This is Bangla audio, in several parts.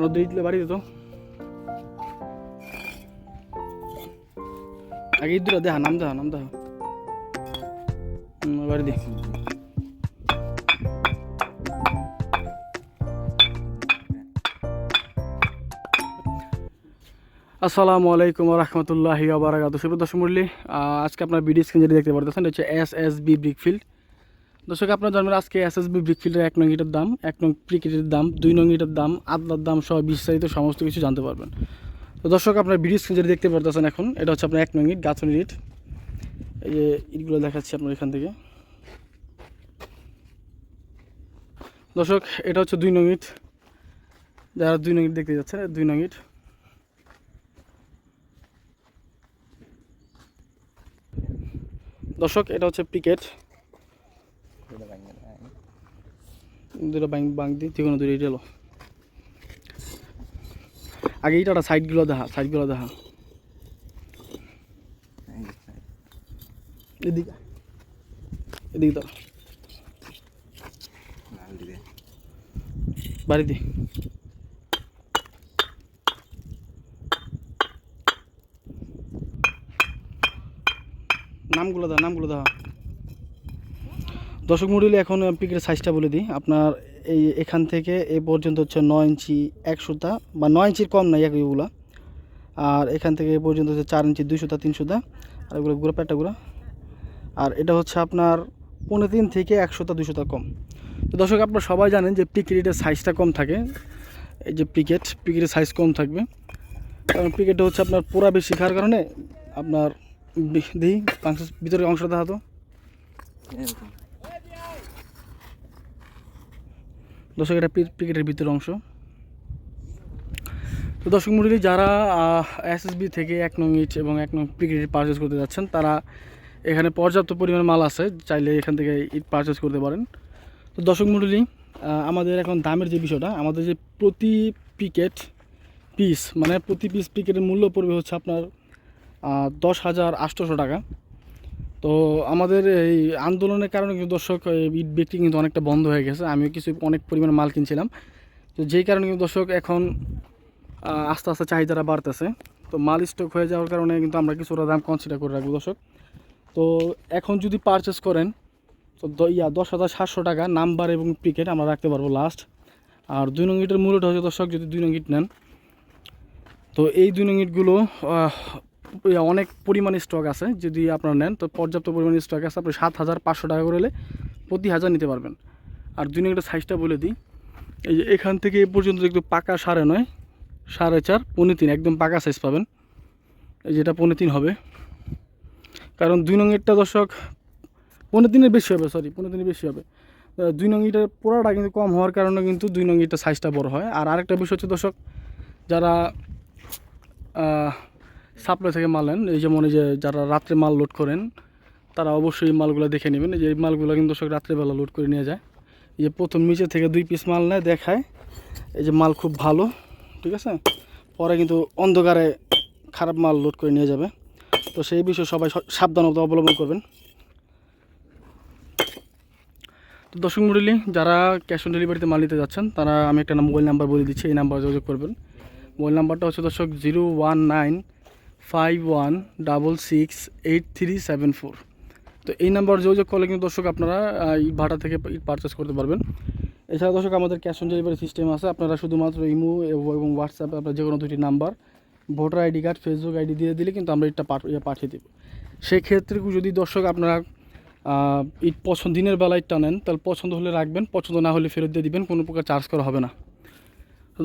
আর দুই দিলে বাড়ি দিত আগে ঈদ দেখা নাম দেখা নাম দেখা হুম, বাড়ি দি। আসসালামু আলাইকুম রহমতুল্লাহি সুপ্র দর্শক মূল্যে আজকে আপনার ভিডিও স্ক্রিন যেটা দেখতে পারতেছেন হচ্ছে এস এস বি ব্রিকফিল্ড দর্শক, আপনার জানবেন আজকে এস এস বি ব্রিকফিল্ডের এক নং ইটার দাম, এক নং ক্রিকেটের দাম, দুই নং ইটার দাম আদলার দাম সহ বিস্তারিত সমস্ত কিছু জানতে পারবেন। তো দর্শক, আপনার ভিডিও স্ক্রিন দেখতে পারতেছেন এখন, এটা হচ্ছে আপনার এক নং ইট গাছনি ইট। এই যে ইটগুলো দেখাচ্ছি আপনার এখান থেকে। দর্শক, এটা হচ্ছে দুই নং ইট। যারা দুই নং ইট দেখতে যাচ্ছেন এটা দুই নং ইট। দর্শক, এটা হচ্ছে পিকেট। দুটো ব্যাংক ব্যাংক দিই কোনো দুটো এলো আগে এইটা সাইডগুলো দেখা সাইডগুলো দেখা। এদিকে এদিকে তো বাড়িতে নামগুলো দাও নামগুলো দাও দর্শক মডেলে এখন পিকের সাইজটা বলে দিই। আপনার এই এখান থেকে এ পর্যন্ত হচ্ছে নয় ইঞ্চি এক সুতা বা নয় ইঞ্চির কম নাই এগুলো। আর এখান থেকে এ পর্যন্ত হচ্ছে চার ইঞ্চি দুই সুতা, তিন সুতা। আর এগুলো গুঁড়ো প্যাটাগুলো আর এটা হচ্ছে আপনার পনেরো তিন থেকে এক সুতা, দুই সুতা কম। তো দর্শক, আপনারা সবাই জানেন যে পিকেটের সাইজটা কম থাকে। এই যে পিকেট পিকেটের সাইজ কম থাকবে। কারণ পিকেটটা হচ্ছে আপনার পোড়া বেশি খাওয়ার কারণে আপনার দিই ভিতরে অংশটা দেখা তো দর্শক, এটা পিকেটের ভিতরের অংশ। তো দর্শক মন্ডলী, যারা এসএসবি থেকে এক নং ইট এবং এক নং পিকেট পারচেস করতে যাচ্ছেন, তারা এখানে পর্যাপ্ত পরিমাণ মাল আছে, চাইলে এখান থেকে ইট পারচেস করতে পারেন। তো দর্শক মন্ডলী আমাদের এখন দামের যে বিষয়টা, আমাদের যে প্রতি পিকেট পিস মানে প্রতি পিস পিকেটের মূল্য পড়বে হচ্ছে আপনার দশ হাজার আটশোশো টাকা। তো আমাদের এই আন্দোলনের কারণে কিন্তু দর্শক ইট বিক্রি কিন্তু অনেকটা বন্ধ হয়ে গেছে। আমিও কিছু অনেক পরিমাণ মাল কিনছিলাম। তো যেই কারণে কিন্তু দর্শক এখন আস্তে আস্তে চাহিদাটা বাড়তেছে। তো মাল স্টক হয়ে যাওয়ার কারণে কিন্তু আমরা কিছুটা দাম কনসিডার করে রাখব দর্শক। তো এখন যদি পারচেস করেন, তো ইয়া, দশ হাজার সাতশো টাকা নাম্বার এবং পিকেট আমরা রাখতে পারব লাস্ট আর দুই নং ইটের মূল্যটা হচ্ছে দর্শক, যদি দুই নং ইট নেন, তো এই দুই নং ইটগুলো অনেক পরিমাণে স্টক আছে, যদি আপনারা নেন, তো পর্যাপ্ত পরিমাণে স্টক আছে, আপনি সাত হাজার পাঁচশো টাকা করে প্রতি হাজার নিতে পারবেন। আর দুই ইটের সাইজটা বলে দিই। এই যে এখান থেকে এ পর্যন্ত একটু পাকা সাড়ে নয়, সাড়ে চার, পৌনে তিন, একদম পাকা সাইজ পাবেন। এই যেটা পনেরো তিন হবে। কারণ দুই নং ইটটা দর্শক পনেরো দিনের বেশি হবে সরি পনেরো দিনের বেশি হবে। দুই নং ইটের পোড়াটা কিন্তু কম হওয়ার কারণে কিন্তু দুই নং ইটের সাইজটা বড় হয়। আর আরেকটা বিষয় হচ্ছে দর্শক, যারা সাপ্লাই থেকে মাল নেন। এই যেমন এই যে যারা রাত্রে মাল লোড করেন, তারা অবশ্যই মালগুলো দেখে নেবেন। এই যে মালগুলো কিন্তু দর্শক রাত্রেবেলা লোড করে নিয়ে যায়। এই যে প্রথম নিচে থেকে দুই পিস মাল নেয় দেখায়। এই যে মাল খুব ভালো, ঠিক আছে? পরে কিন্তু অন্ধকারে খারাপ মাল লোড করে নিয়ে যাবে। তো সেই বিষয়ে সবাই সাবধানতা অবলম্বন করবেন। তো দর্শক মন্ডলী, যারা ক্যাশ অন ডেলিভারিতে মাল নিতে যাচ্ছেন, তারা আমি একটা মোবাইল নাম্বার বলে দিচ্ছি, এই নাম্বার যোগাযোগ করবেন। মোবাইল নাম্বারটা হচ্ছে দর্শক zero one nine five one double six eight three seven four তো এই নাম্বার যোগাযোগ করলে কিন্তু দর্শক আপনারা ইট ভাড়া থেকে ইট পারচেস করতে পারবেন। এছাড়া দর্শক, আমাদের ক্যাশ অন ডেলিভারি সিস্টেম আছে। আপনারা শুধুমাত্র ইমো এবং হোয়াটসঅ্যাপে আপনার যে কোনো দুটি number voter ID card Facebook ID দিয়ে দিলে কিন্তু আমরা ইটটা ইয়ে পাঠিয়ে দেবো। সেক্ষেত্রে যদি দর্শক আপনারা ইট পছন্দ, দিনের বেলায় ইটটা নেন, তাহলে পছন্দ হলে রাখবেন, পছন্দ না হলে ফেরত দিয়ে দিবেন, কোনো প্রকার চার্জ করা হবে না।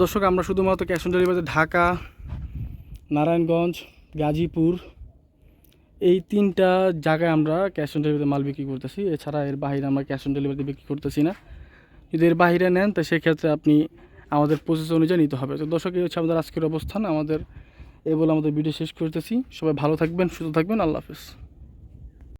দর্শক, আমরা শুধুমাত্র ক্যাশ অন ডেলিভারিতে ঢাকা, নারায়ণগঞ্জ গাজীপুর। এই তিনটা জায়গায় আমরা ক্যাশ অন ডেলিভারিতে মাল বিক্রি করতেছি। এছাড়া এর বাইরে আমরা ক্যাশ অন ডেলিভারিতে বিক্রি করতেছি না। যদি এর বাইরে নেন, তো সেক্ষেত্রে আপনি আমাদের প্রসেস অনুযায়ী নিতে হবে। তো দর্শক, এই হচ্ছে আমাদের আজকের অবস্থান। আমাদের এ বলে আমাদের ভিডিও শেষ করতেছি। সবাই ভালো থাকবেন, সুস্থ থাকবেন। আল্লাহ হাফেজ।